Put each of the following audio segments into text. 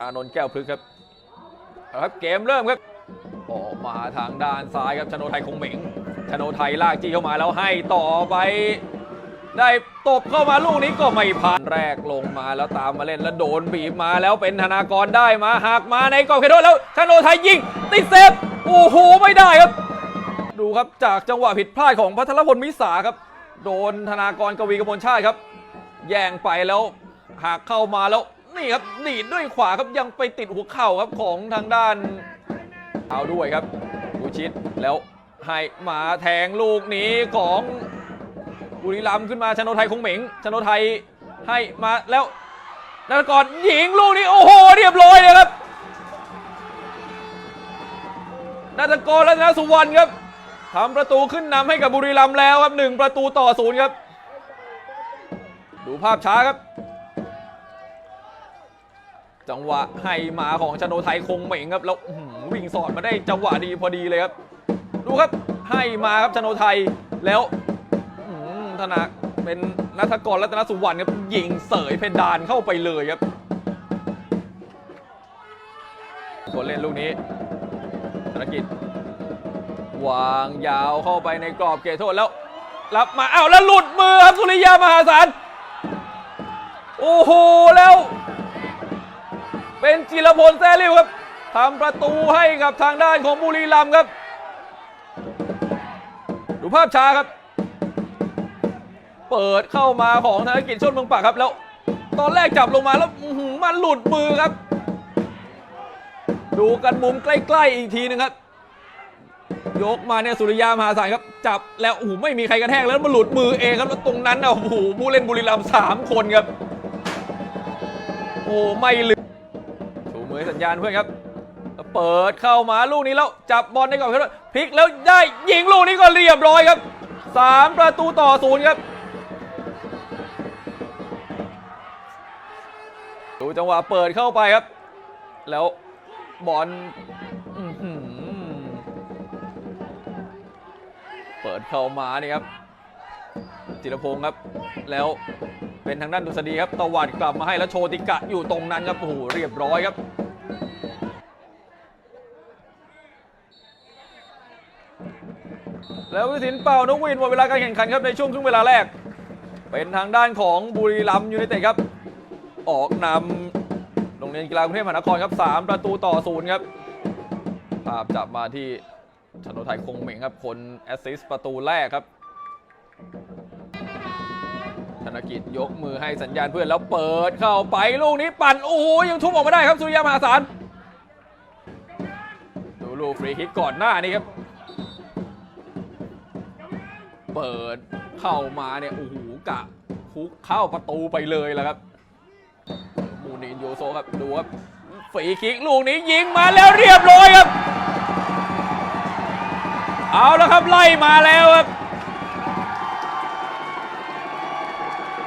อานนท์แก้วพลึกษ์ครับครับเกมเริ่มครับ ออกมาทางด้านซ้ายครับชโนไทยคงเหม็งชโนไทยลากจี้เข้ามาแล้วให้ต่อไป ได้ตบเข้ามาลูกนี้ก็ไม่ผ่านแรกลงมาแล้วตามมาเล่นแล้วโดนบีบมาแล้วเป็นธนากรได้มาหักมาในกรอบเขตโทษแล้วชโนไทยยิงติดเซฟโอ้โหไม่ได้ครับ ดูครับจากจังหวะผิดพลาดของพัทรพลมิสาครับ โดนธนากรกวีกมลชาติครับ แย่งไปแล้วหักเข้ามาแล้ว นี่ครับหนีดด้วยขวาครับยังไปติดหัวเข่าครับของทางด้าน เอาด้วยครับบูชิตแล้วให้มาแทงลูกนี้ของบุรีรัมขึ้นมาชนโทไทยคงเหม็งชนโทไทยให้มาแล้วนักกรยิงลูกนี้โอ้โหเรียบร้อยเลยครับนัตกรรัตนสุวรรณครับทำประตูขึ้นนำให้กับบุรีรัมย์แล้วครับหนึ่งประตูต่อศูนย์ครับ ดูภาพช้าครับ จังหวะให้มาของชโนไทยคงเหม่งครับแล้ววิ่งสอดมาได้จังหวะดีพอดีเลยครับ ดูครับให้มาครับชโนไทยแล้วธนาเป็นนัทกรรัตนสุวรรณครับยิงเสยเพดานเข้าไปเลยครับคนเล่นลูกนี้ธนกิจ วางยาวเข้าไปในกรอบเขตโทษแล้ว รับมาอ้าวแล้วหลุดมือครับสุริยามหาศาลโอ้โหแล้ว เป็นจิรพลแซริวครับทำประตูให้กับทางด้านของบุรีรัมย์ครับ ดูภาพช้าครับ เปิดเข้ามาของธนกิจชนเมืองปากครับ แล้ว ตอนแรกจับลงมาแล้วมันหลุดมือครับ ดูกันมุมใกล้ ๆ อีกทีหนึงครับ ยกมาเนี่ยสุริยามหาศาลครับ จับแล้วโอ้โหไม่มีใครกระแทกแล้วมันหลุดมือเองครับแล้วตรงนั้นน่ะโอ้โหผู้เล่นบุรีรัมย์สามคนครับ โอ้ไม่ลืมชูมือ ให้สัญญาณเพื่อนครับเปิดเข้ามาลูกนี้แล้วจับบอลได้ก่อนครับพลิกแล้วได้ยิงลูกนี้ก็เรียบร้อยครับสามประตูต่อศูนย์ครับดูจังหวะเปิดเข้าไปครับ แล้วบอลเปิดเข้ามานี่ครับจิรพงศ์ครับ แล้วเป็นทางด้านดุษฎีครับตวัดกลับมาให้แล้วโชติกะอยู่ตรงนั้นครับโอ้โหเรียบร้อยครับ แล้ววิสินเป่านกหวินหมดเวลาการแข่งขันครับในช่วงครึ่งเวลาแรก เป็นทางด้านของบุรีรัมย์ยูไนเต็ดครับ ออกนำโรงเรียนกีฬากรุงเทพมหานครครับ 3 ประตูต่อศูนย์ครับ ภาพจับมาที่ชนไทยคงเหม่งครับ คนแอสซิสต์ประตูแรกครับ ธนกิจยกมือให้สัญญาณเพื่อนแล้วเปิดเข้าไปลูกนี้ปั่น โอ้โหยังทุบออกมาได้ครับสุริยามหาศาลดูลูกฟรีคิกก่อนหน้านี้ครับ เปิดเข้ามาเนี่ยโอ้โหกะคุกเข้าประตูไปเลยแล้วครับมูนินโยโซครับดูครับฟรีคิกลูกนี้ยิงมาแล้วเรียบร้อยครับ เอาแล้วครับไล่มาแล้วครับ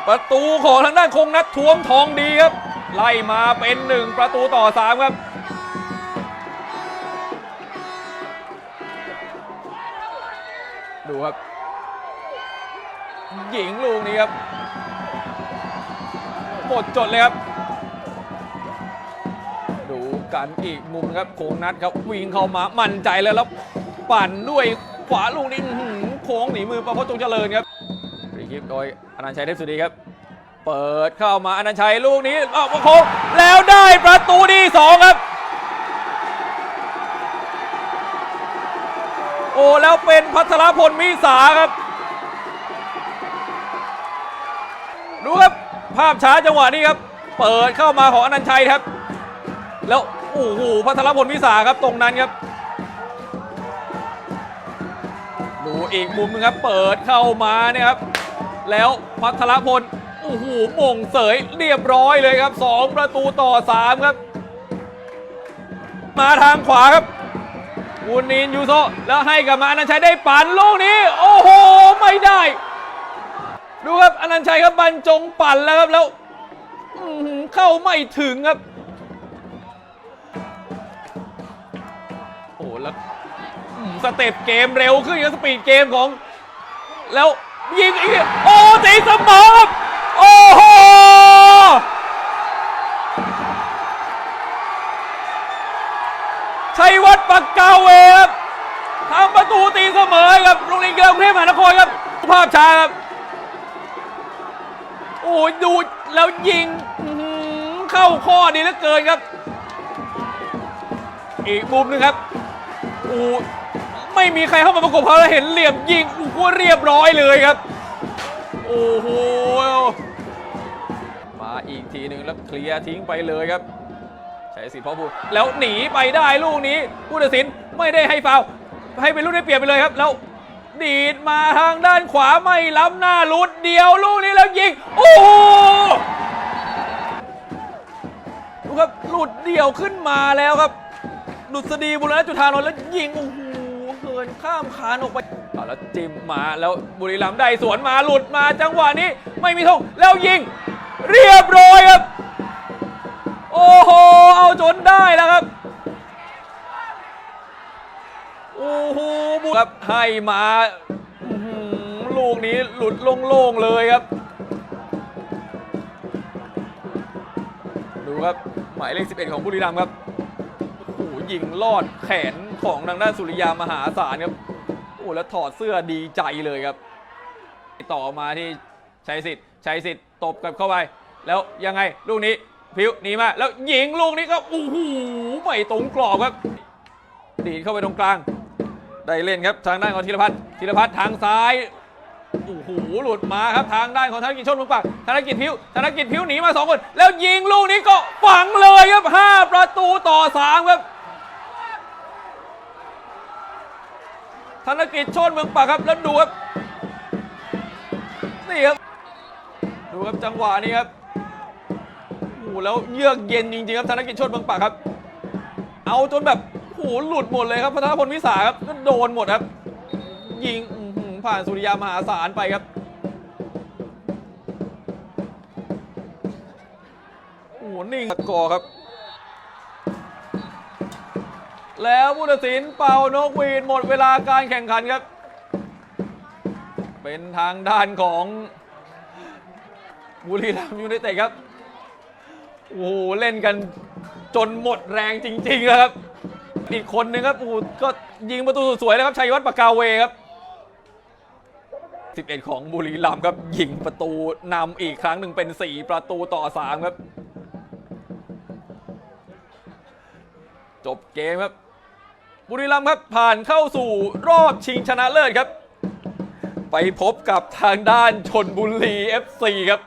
ประตูของทางด้านคงนัดท้วมทองดีครับ ไล่มาเป็นหนึ่งประตูต่อสามครับดูครับ หญิงลูกนี้ครับหมดจดเลยครับ ดูกันอีกมุมครับโค้งนัดครับวิ่งเข้ามามั่นใจแล้วแล้วปั่นด้วยขวาลูกนี้หือโค้งหนีมือประพจน์จงเจริญครับฟรีคิกโดยอนันต์ชัยเทพสุดีครับ เปิดเข้ามาอนันต์ชัยลูกนี้ออกมาโค้งแล้วได้ประตูที่สองครับ โอ้แล้วเป็นพัทรพลมิสาครับ ภาพช้าจังหวะนี้ครับ เปิดเข้ามาของอนันชัยครับ แล้วโอ้โหพัทรพลมิสาครับตรงนั้นครับ ดูอีกมุมหนึงครับ เปิดเข้ามาเนี่ยครับ แล้วพัทรพลโอ้โหมงเสยเรียบร้อยเลยครับ 2 ประตูต่อ 3 ครับ มาทางขวาครับวูนินยูโซแล้วให้กับมาอนันชัยได้ปั่นลูกนี้ โอ้โห ไม่ได้ ดูครับอนันชัยครับบรรจงปั่นแล้วครับแล้วเข้าไม่ถึงครับ โอ้แล้วสเต็ปเกมเร็วขึ้นกับสปีดเกมของ แล้วยิงอีกโอ้ตีเสมอครับโอ้โหชัยวัฒน์ปากกาเวครับทำประตูตีเสมอให้กับโรงเรียนกีฬากรุงเทพมหานครครับ ภาพช้าครับ ดูแล้วยิงเข้าข้อดีเหลือเกินครับ อีกมุมหนึงครับโอ้ไม่มีใครเข้ามาประกบเขาแล้วเห็นเหลี่ยมยิงโอ้โหเรียบร้อยเลยครับ โอ้โหมาอีกทีหนึ่งแล้วเคลียร์ทิ้งไปเลยครับใช้สิทธิ์พ่อพูดแล้วหนีไปได้ลูกนี้ผู้ตัดสินไม่ได้ให้ฟาวให้เป็นลูกได้เปรียบไปเลยครับ แล้ว ดีดมาทางด้านขวาไม่ล้ำหน้าลุดเดียวลูกนี้แล้วยิง โอ้โหดูครับหลุดเดี่ยวขึ้นมาแล้วครับดุษฎีบุรณะจุธานนท์แล้วยิงโอ้โหเหินข้ามคานออกไปเอาแล้วจิ้มมาแล้วบุรีรัมย์ได้สวนมาหลุดมาจังหวะนี้ไม่มีทงแล้วยิง เรียบร้อยครับ โอ้โห เอาจนได้แล้ว ครับ ให้มาลูกนี้หลุดโล่งๆเลยครับ ดูครับ หมายเลข 11 ของบุรีรัมย์ครับโอ้โหยิงลอดแขนของทางด้านสุริยามหาศาลครับโอ้แล้วถอดเสื้อดีใจเลยครับ ต่อมาที่ชัยสิทธิ์ชัยสิทธิ์ตบกลับเข้าไป แล้วยังไงลูกนี้พิวหนีมา แล้วยิงลูกนี้ก็โอ้โหไม่ตรงกรอบครับ ดีดเข้าไปตรงกลาง ได้เล่นครับทางด้านของธีรพัฒน์ธีรพัฒน์ทางซ้ายโอ้โหหลุดมาครับทางด้านของธนกิจชนเมืองปากธนกิจพิวธนกิจพิวหนีมาสองคน แล้วยิงลูกนี้ก็ฝังเลยครับห้าประตูต่อสามครับธนกิจชนเมืองปากครับแล้วดูครับนี่ครับดูครับจังหวะนี้ครับโอ้โหแล้วเยือกเย็นจริงๆครับธนกิจชนเมืองปากครับ เอาจนแบบ โอ้โหหลุดหมดเลยครับพัฒพลวิสาครับก็โดนหมดครับ ยิงผ่านสุริยามหาศาลไปครับโอ้โหนิ่งสกอครับ แล้วผู้ตัดสินเป่านกหวีดหมดเวลาการแข่งขันครับ เป็นทางด้านของบุรีรัมย์ยูไนเต็ดครับ โอ้โห เล่นกันจนหมดแรงจริงๆแล้วครับ อีกคนนึงครับโอ้โหก็ยิงประตูสวยๆแล้วครับชัยวัฒน์ปากกาเวครับ 11 ของบุรีรัมย์ครับยิงประตูนำอีกครั้งหนึ่งเป็น 4 ประตูต่อ 3 ครับ จบเกมครับ บุรีรัมย์ครับผ่านเข้าสู่รอบชิงชนะเลิศครับ ไปพบกับทางด้านชนบุรี FC ครับ